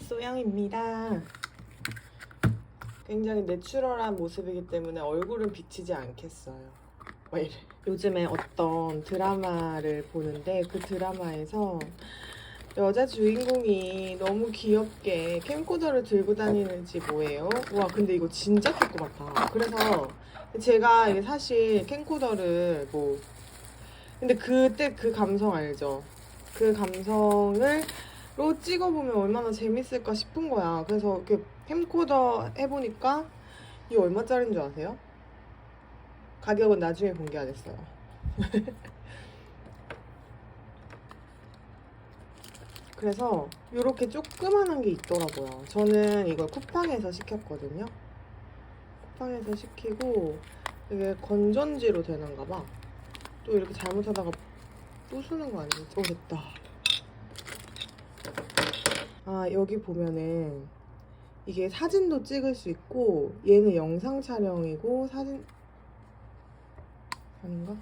소양입니다. 굉장히 내추럴한 모습이기 때문에 얼굴은 비치지 않겠어요. 왜 이래? 요즘에 어떤 드라마를 보는데 그 드라마에서 여자 주인공이 너무 귀엽게 캠코더를 들고 다니는지 뭐예요? 와 근데 이거 진짜 클 것 같아. 그래서 제가 이게 사실 캠코더를 뭐 근데 그때 그 감성 알죠? 그 감성을 로 찍어보면 얼마나 재밌을까 싶은 거야. 그래서 이렇게 캠코더 해보니까 이 얼마짜리인 줄 아세요? 가격은 나중에 공개하겠어요. 그래서 이렇게 조그만한 게 있더라고요. 저는 이걸 쿠팡에서 시켰거든요. 쿠팡에서 시키고 이게 건전지로 되는가 봐. 또 이렇게 잘못하다가 부수는 거 아니겠지? 오 됐다. 아 여기 보면은 이게 사진도 찍을 수 있고 얘는 영상 촬영이고 사진 아닌가?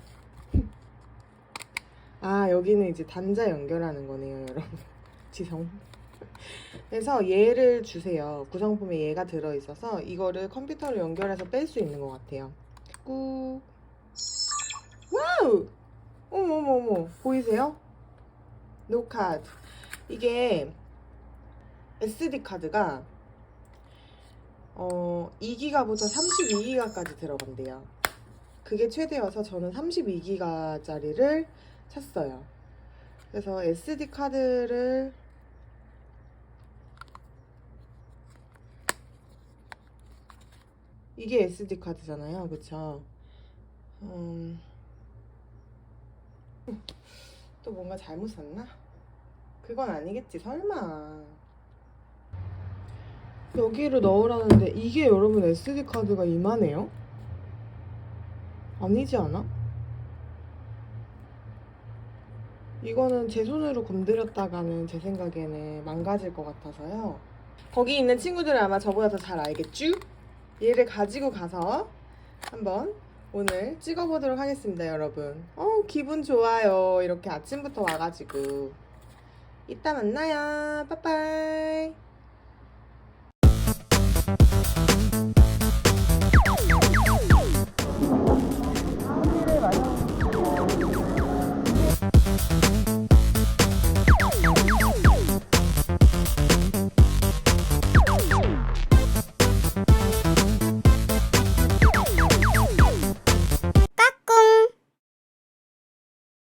아 여기는 이제 단자 연결하는 거네요 여러분. 지성. 그래서 얘를 주세요. 구성품에 얘가 들어있어서 이거를 컴퓨터로 연결해서 뺄 수 있는 것 같아요. 꾹. 와우! 어머머머 보이세요? 노카드 이게 SD 카드가 어 2기가부터 32기가까지 들어간대요. 그게 최대여서 저는 32기가짜리를 샀어요. 그래서 SD 카드를 이게 SD 카드잖아요, 그쵸? 음... 또 뭔가 잘못 샀나? 그건 아니겠지, 설마. 여기를 넣으라는데 이게 여러분 SD 카드가 이만해요? 아니지 않아? 이거는 제 손으로 건드렸다가는 제 생각에는 망가질 것 같아서요. 거기 있는 친구들은 아마 저보다 더 잘 알겠죠? 얘를 가지고 가서 한번 오늘 찍어보도록 하겠습니다, 여러분. 어, 기분 좋아요. 이렇게 아침부터 와가지고. 이따 만나요. 빠빠이.